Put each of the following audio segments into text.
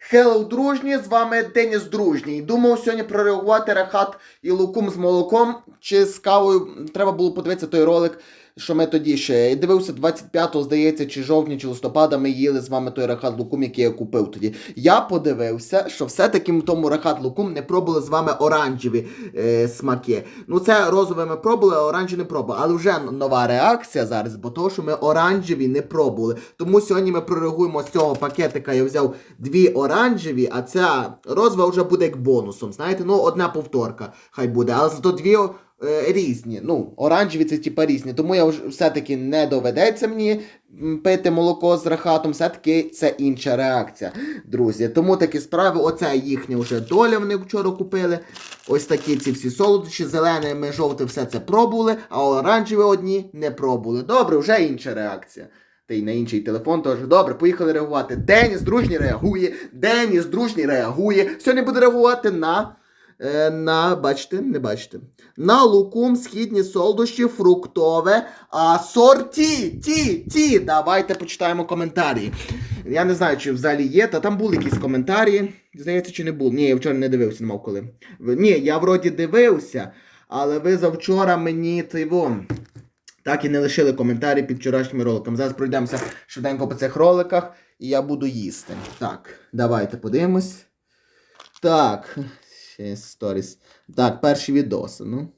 Хеллоу, дружні, з вами Деніс Дружній. Думав сьогодні прореагувати рахат і лукум з молоком чи з кавою. Треба було подивитися той ролик, що ми тоді ще. Дивився 25-го, здається, чи жовтня, чи листопада ми їли з вами той рахат лукум, який я купив тоді. Я подивився, що все-таки в тому рахат лукум не пробували з вами оранжеві е, смаки. Ну, це розове ми пробували, а оранжеві не пробували. Але вже нова реакція зараз, бо того, що ми оранжеві не пробували. Тому сьогодні ми прореагуємо з цього пакетика. Я взяв дві оранжеві, а ця розова вже буде як бонусом. Знаєте, ну одна повторка хай буде, але зато дві. Е, Різні, ну, оранжеві це типа різні, тому я все-таки не доведеться мені пити молоко з рахатом, все-таки це інша реакція, друзі. Тому такі справи, оце їхня вже доля вони вчора купили. Ось такі ці всі солодощі, зелене, ми жовте, все це пробували, а оранжеві одні не пробували. Добре, вже інша реакція. Та й на інший телефон теж. Добре, поїхали реагувати. Деніс дружній реагує. Деніс дружній реагує. Сьогодні буде реагувати на. Е, На, бачите, не бачите. На лукум, східні солодощі, фруктове, а сорті, ті, ті. Давайте почитаємо коментарі. Я не знаю, чи взагалі є, та там були якісь коментарі. Здається, чи не було. Ні, я вчора не дивився, не мав коли. Ні, я вроді дивився, але ви завчора мені тиво. Так і не лишили коментарі під вчорашніми роликами. Зараз пройдемося швиденько по цих роликах, і я буду їсти. Так, давайте подивимось. Так, сторіс. Так, перші відоси, ну.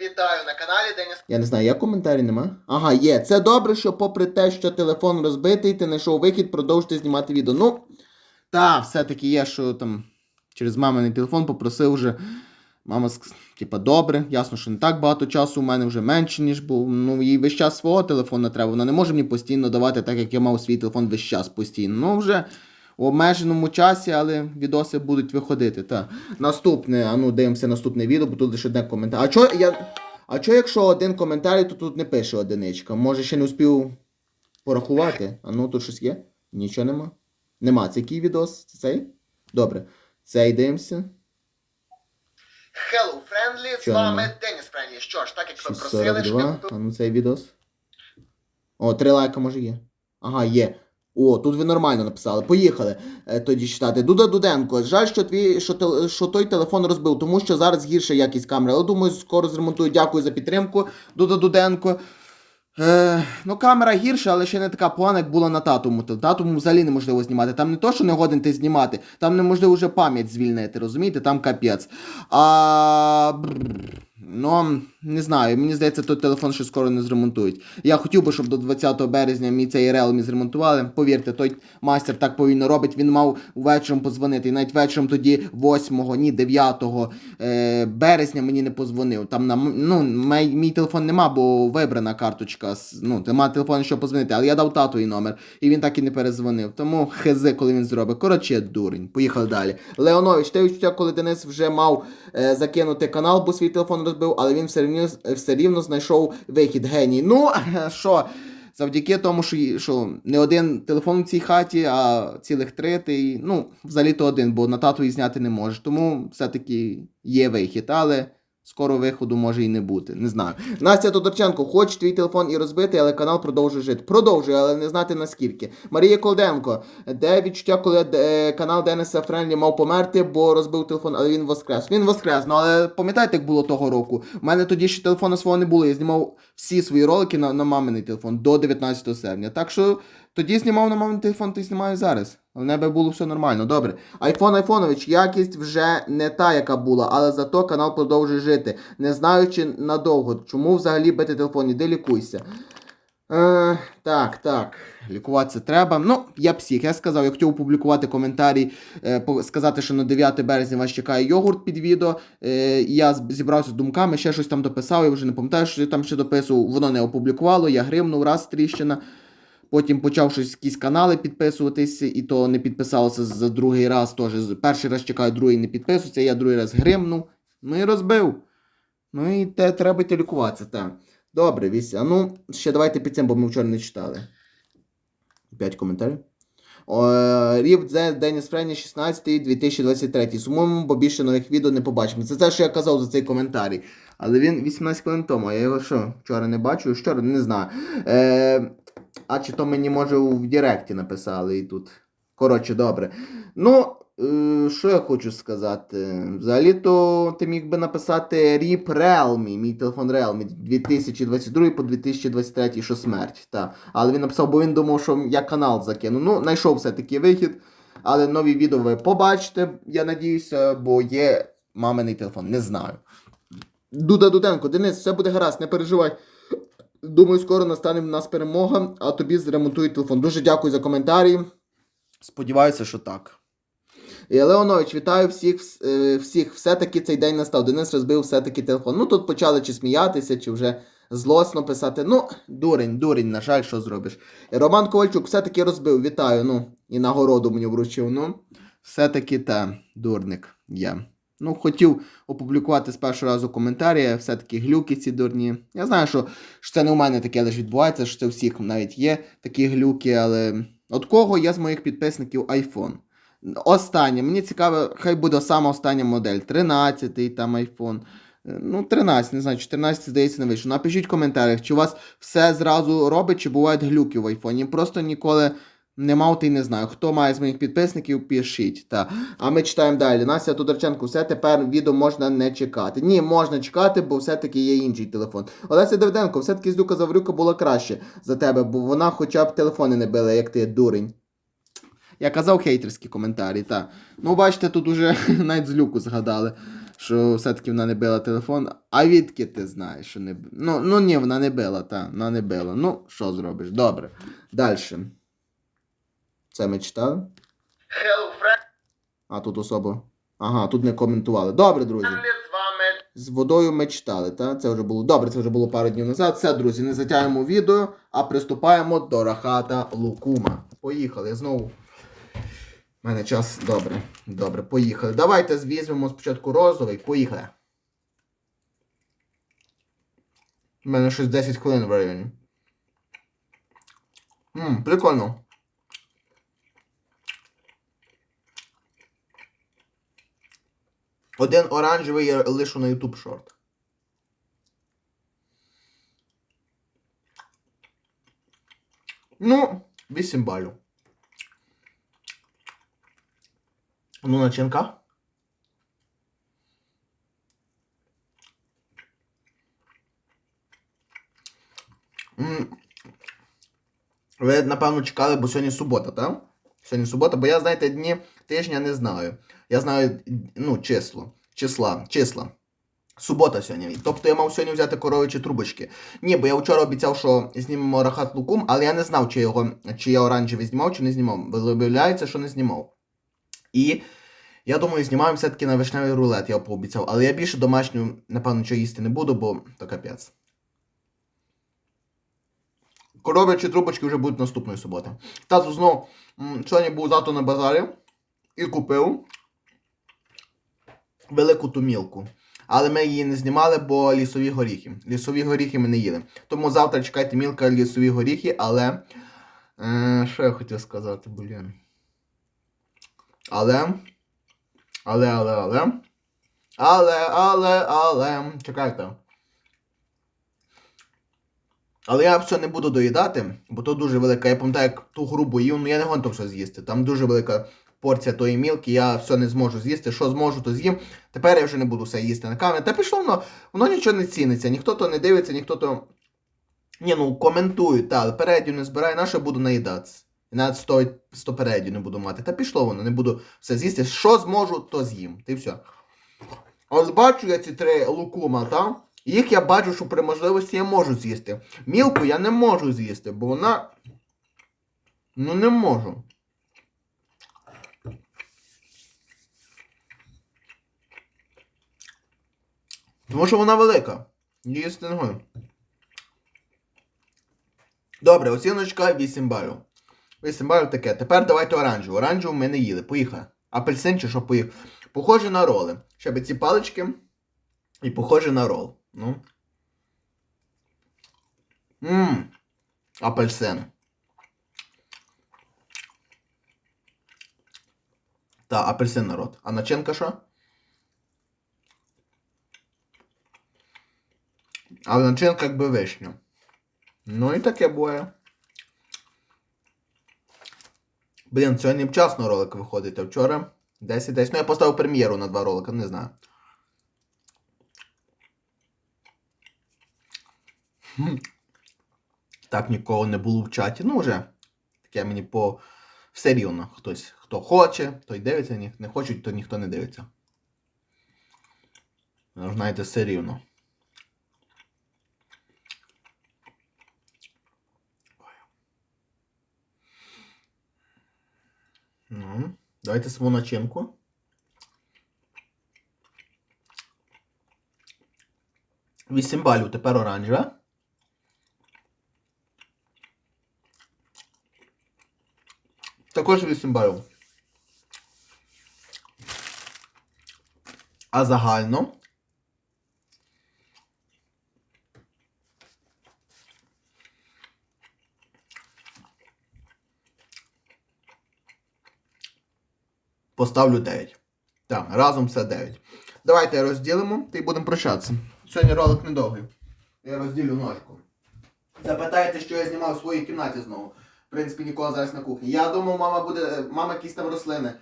Вітаю на каналі Деніс. Я не знаю, є коментарі нема? Ага, є. Це добре, що попри те, що телефон розбитий, ти знайшов вихід, продовжити знімати відео. Ну, та, все-таки є, що там через маминий телефон попросив вже. Мама, типа, добре, ясно, що не так багато часу у мене вже менше, ніж був. Ну, їй весь час свого телефона треба. Вона не може мені постійно давати, так як я мав свій телефон весь час постійно. Ну, вже в обмеженому часі, але відоси будуть виходити. Та. Наступне, а ну дивимося наступне відео, бо тут лише один коментар. А чо я. А чо, якщо один коментар, то тут не пише одиничка? Може ще не успів порахувати? А ну тут щось є? Нічого нема. Нема. Це який відос? Це цей? Добре. Цей дивимося. Hello, Friendly, з Що вами? Деніс Friendly. Що ж, так як ви просили, що я 642. купив. А ну цей відос. О, три лайка може є. Ага, є. О, тут ви нормально написали. Поїхали е, тоді читати. Дуда Дуденко. Жаль, що твій що, тел- що той телефон розбив, тому що зараз гірша якість камери. Але думаю, скоро зремонтую. Дякую за підтримку. Дуда Дуденко. Е, ну, камера гірша, але ще не така погана, як була на татому. Та Татому взагалі неможливо знімати. Там не то, що не годен ти знімати, там неможливо вже пам'ять звільнити, розумієте? Там капець. А. Ну, не знаю, мені здається, той телефон ще скоро не зремонтують. Я хотів би, щоб до 20 березня мій цей Realme зремонтували. Повірте, той майстер так повільно робить. Він мав вечором подзвонити. І навіть вечором тоді 8, ні, 9 е, березня мені не позвонив. Там на ну, мій, мій телефон нема, бо вибрана карточка. Ну, нема телефону, щоб позвонити. Але я дав татові номер, і він так і не перезвонив. Тому хези, коли він зробить. Коротше, дурень. Поїхали далі. Леонович, те відчуття, коли Денис вже мав е, закинути канал, бо свій телефон розбив, але він все рівно, все рівно знайшов вихід геній. Ну, що? Завдяки тому, що, що не один телефон в цій хаті, а цілих три, ти, ну, взагалі то один, бо на тату і зняти не можеш. Тому все-таки є вихід, але скоро виходу може і не бути. Не знаю. Настя Тодорченко, хоч твій телефон і розбитий, але канал продовжує жити. Продовжує, але не знати наскільки. Марія Колденко, де відчуття, коли е, канал Дениса Френлі мав померти, бо розбив телефон, але він воскрес. Він воскрес, ну але пам'ятаєте, як було того року? У мене тоді ще телефону свого не було. Я знімав всі свої ролики на, на маминий телефон до 19 серпня. Так що тоді знімав на маминий телефон, й знімаю зараз. Але в небе було все нормально. Добре. Айфон Айфонович, якість вже не та, яка була, але зато канал продовжує жити. Не знаю, чи надовго. Чому взагалі бити телефон? Іди лікуйся. Е, так, так. Лікуватися треба. Ну, я псих. Я сказав, я хотів опублікувати коментарі, е, сказати, що на 9 березня вас чекає йогурт під відео. Е, я зібрався з думками, ще щось там дописав, я вже не пам'ятаю, що я там ще дописував. Воно не опублікувало, я гримнув, раз тріщина. Потім почав щось якісь канали підписуватись, і то не підписалося за другий раз. Теж перший раз чекаю, другий не підписується, я другий раз гримнув. Ну і розбив. Ну і те треба лікуватися, так. Добре, Віся. Ну, ще давайте під цим, бо ми вчора не читали. П'ять коментарів. Ріп Дзе- Деніс Френі 16 2023. Сумуємо, бо більше нових відео не побачимо. Це те, що я казав за цей коментарій. Але він 18 хвилин тому. Я його що, вчора не бачу? Вчора не знаю. Е, а чи то мені може в Директі написали і тут. Коротше, добре. Ну, е, що я хочу сказати? Взагалі-то ти міг би написати RIP Realme, мій телефон Realme 2022 по 2023, що смерть. Та. Але він написав, бо він думав, що я канал закину. Ну, знайшов все-таки вихід. Але нові відео ви побачите, я надіюся, бо є маминий телефон. Не знаю. Дуда Дуденко, Денис, все буде гаразд, не переживай. Думаю, скоро настане в нас перемога, а тобі зремонтують телефон. Дуже дякую за коментарі. Сподіваюся, що так. І Леонович, вітаю всіх, е, всіх. Все-таки цей день настав. Денис розбив все-таки телефон. Ну тут почали чи сміятися, чи вже злосно писати. Ну, дурень, дурень, на жаль, що зробиш. Роман Ковальчук все-таки розбив. Вітаю. Ну, і нагороду мені вручив. Ну, все-таки та дурник я. Ну, хотів опублікувати з першого разу коментарі, все-таки глюки ці дурні. Я знаю, що, що це не у мене таке лише відбувається, що це у всіх навіть є такі глюки, але от кого я з моїх підписників iPhone. Останнє, мені цікаво, хай буде сама остання модель. 13-й там iPhone. Е, Ну, 13, не знаю, 14, здається, не вийшло. Напишіть в коментарях, чи у вас все зразу робить, чи бувають глюки в айфоні. Просто ніколи не мав та й не знаю. Хто має з моїх підписників, пишіть. Та. А ми читаємо далі. Настя Тодорченко, все тепер відео можна не чекати. Ні, можна чекати, бо все-таки є інший телефон. Олеся Давиденко, все-таки Злюка Заврюка була краще за тебе, бо вона хоча б телефони не била, як ти, дурень. Я казав хейтерські коментарі, так. Ну, бачите, тут уже навіть злюку згадали, що все-таки вона не била телефон. А відки ти знаєш, що не Ну, ну ні, вона не била, та, вона не била. Ну, що зробиш? Добре. Далі. Це ми читали? Hello, friends, А тут особа. Ага, тут не коментували. Добре, друзі. з З водою ми читали, та? Це вже було добре, це вже було пару днів назад. Все, друзі, не затягуємо відео, а приступаємо до Рахата Лукума. Поїхали знову. У мене час добре. Добре, поїхали. Давайте візьмемо спочатку розовий. Поїхали. У мене щось 10 хвилин в районі. Ммм, прикольно. Один оранжевий я лишу на YouTube шорт. Ну, 8 балів. Ну, начинка. М. Ви, напевно, чекали, бо сьогодні субота, так? Сьогодні субота, бо я, знаєте, дні тижня не знаю. Я знаю, ну, число. Числа, числа. Субота сьогодні. Тобто я мав сьогодні взяти коровичі трубочки. Ні, бо я вчора обіцяв, що знімемо рахат лукум, але я не знав, чи його, чи я оранжевий знімав, чи не знімав. Виявляється, що не знімав. І я думаю, знімаємо все-таки на вишневий рулет, я пообіцяв. Але я більше домашню, напевно, нічого їсти не буду, бо то капець. Коров'ячі трубочки вже будуть наступної суботи. Тату знов м, сьогодні був зато на базарі і купив велику тумілку. Але ми її не знімали, бо лісові горіхи. Лісові горіхи ми не їли. Тому завтра чекайте мілка лісові горіхи, але. Е, що я хотів сказати, блін. Але. Але, але, але. Але, але, але. Чекайте. Але я все не буду доїдати, бо то дуже велика. Я пам'ятаю, як ту грубу їв, ну я не готов все з'їсти. Там дуже велика порція тої мілки, я все не зможу з'їсти. Що зможу, то з'їм. Тепер я вже не буду все їсти на камеру. Та пішло воно, воно нічого не ціниться, ніхто то не дивиться, ніхто то. Ні, ну коментують, та, але передню не збираю, на що буду наїдатися. І навіть 100, 100 передню не буду мати. Та пішло воно, не буду все з'їсти. Що зможу, то з'їм. Ти все. Ось бачу я ці три лукума, та? Їх я бачу, що при можливості я можу з'їсти. Мілку я не можу з'їсти, бо вона. Ну не можу. Тому що вона велика. Не можу. Добре, оціночка 8 балів. 8 балів таке. Тепер давайте оранжеву. Оранжеву ми не їли. Поїхали. Апельсин чи що поїхав? Похоже на роли. Щоб ці палички і похоже на рол. Ну. Ммм. Апельсин. Та, апельсин народ. А начинка що? Але начинка якби вишня. Ну і таке буває. Блін, сьогодні вчасно ролик виходить, а вчора 10 десь. Ну я поставив прем'єру на два ролика, не знаю. Так нікого не було в чаті. Ну, вже таке мені по все рівно. Хтось хто хоче, той дивиться, ні, не хочуть, то ніхто не дивиться. Ну, знаєте, все рівно. Ну, давайте саму начинку. Вісім балів, тепер оранжеве. Також 8 балів. А загально. Поставлю 9. Так, разом все 9. Давайте розділимо та й будемо прощатися. Сьогодні ролик недовгий. Я розділю ножку. Запитаєте, що я знімав у своїй кімнаті знову. В принципі, нікого зараз на кухні. Я думав, мама буде. Мама якісь там рослини,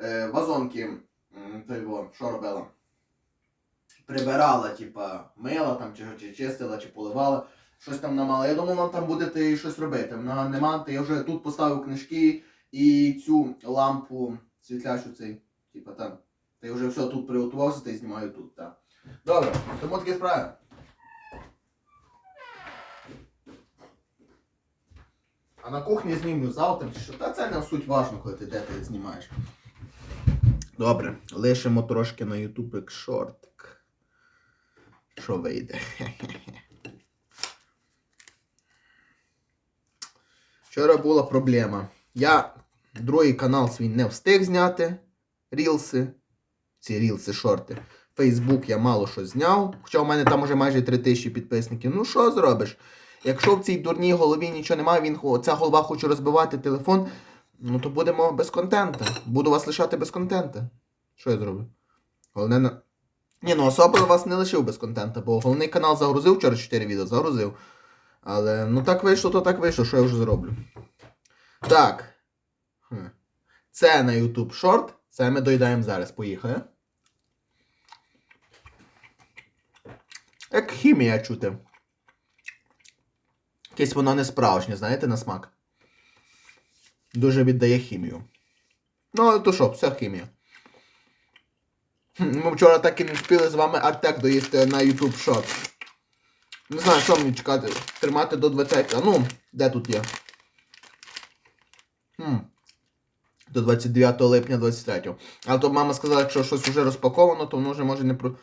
е, вазонки. м, Той що робила? Прибирала, типа, мила там, чи, чи чистила, чи поливала, щось там намала. Я думав, вам там будете щось робити. Вона нема, то я вже тут поставив книжки і цю лампу світлячу цей, типа там. Та я вже все тут приготувався та й знімаю тут, так. Добре, тому такі справи. А на кухні знімлю завтра чи що. Та це не суть важно, коли ти де ти знімаєш. Добре, лишимо трошки на YouTube шортик. Що вийде? Вчора була проблема. Я другий канал свій не встиг зняти. Рілси. Ці рілси, шорти. Фейсбук я мало що зняв. Хоча у мене там уже майже 3000 підписників. Ну що зробиш? Якщо в цій дурній голові нічого немає, він ця голова хоче розбивати телефон, ну то будемо без контента. Буду вас лишати без контента. Що я зроблю? Головне на. Ні, ну особливо вас не лишив без контента, бо головний канал загрузив вчора 4 відео, загрузив. Але ну так вийшло, то так вийшло, що я вже зроблю. Так. Це на YouTube шорт. Це ми доїдаємо зараз. Поїхали. Як хімія чути. Якесь воно не справжнє, знаєте, на смак. Дуже віддає хімію. Ну, але то що, все хімія. Ми вчора так і не встигли з вами Артек доїсти на YouTube Short. Не знаю, що мені чекати. Тримати до 20. А ну, де тут є? Хм. До 29 липня 23. Але то мама сказала, якщо щось вже розпаковано, то воно вже може не про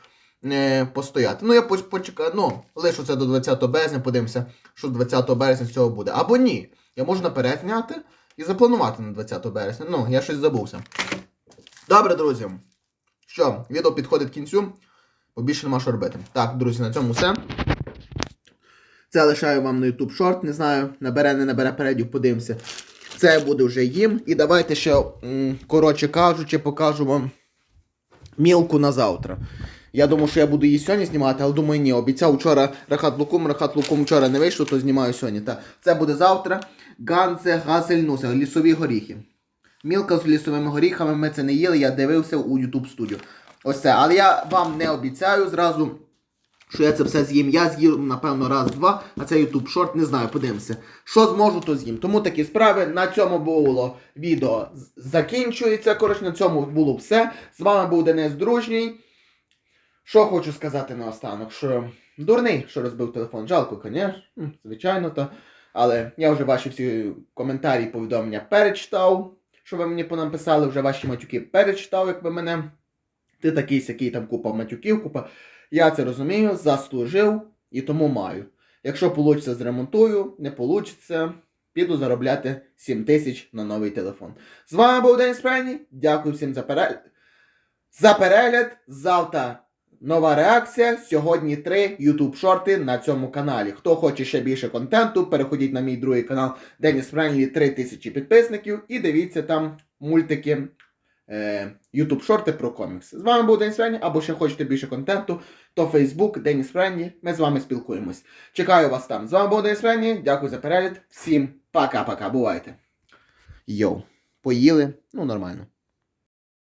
постояти. Ну, я почекаю, ну, лишу це до 20 березня, подивимося, що 20 березня з цього буде. Або ні. Я можу наперед зняти і запланувати на 20 березня. Ну, я щось забувся. Добре, друзі. Що, відео підходить кінцю, бо більше нема що робити. Так, друзі, на цьому все. Це лишаю вам на YouTube шорт, не знаю, набере, не набере передів, подивимося. Це буде вже їм. І давайте ще, коротше кажучи, покажу вам мілку на завтра. Я думав, що я буду її сьогодні знімати, але думаю, ні. Обіцяв вчора рахат лукум, рахат лукум вчора не вийшло, то знімаю сьогодні. Та це буде завтра. Ганце газельнуса, лісові горіхи. Мілка з лісовими горіхами, ми це не їли, я дивився у YouTube студіо. Ось це. Але я вам не обіцяю зразу, що я це все з'їм. Я з'їм, напевно, раз-два, а це YouTube шорт, не знаю, подивимося. Що зможу, то з'їм. Тому такі справи. На цьому було відео закінчується. Коротше, на цьому було все. З вами був Денис Дружній. Що хочу сказати наостанок, що дурний, що розбив телефон. Жалко, звісно, звичайно то. Але я вже ваші всі коментарі, повідомлення перечитав, що ви мені понаписали, вже ваші матюки перечитав, як ви мене. Ти такий сякий там купа матюків, купа. Я це розумію, заслужив і тому маю. Якщо вийде, зремонтую, не вийде, піду заробляти 7 тисяч на новий телефон. З вами був Денис Прені. Дякую всім за перегляд. За перегляд. Завтра нова реакція. Сьогодні три YouTube шорти на цьому каналі. Хто хоче ще більше контенту, переходіть на мій другий канал Деніс Френлі 3000 підписників і дивіться там мультики. Е, YouTube шорти про комікси. З вами був Деніс Френні, або ще хочете більше контенту, то Facebook Деніс Френні. Ми з вами спілкуємось. Чекаю вас там. З вами був Деніс Френні. Дякую за перегляд. Всім пока-пока. Бувайте. Йоу. поїли. Ну, нормально.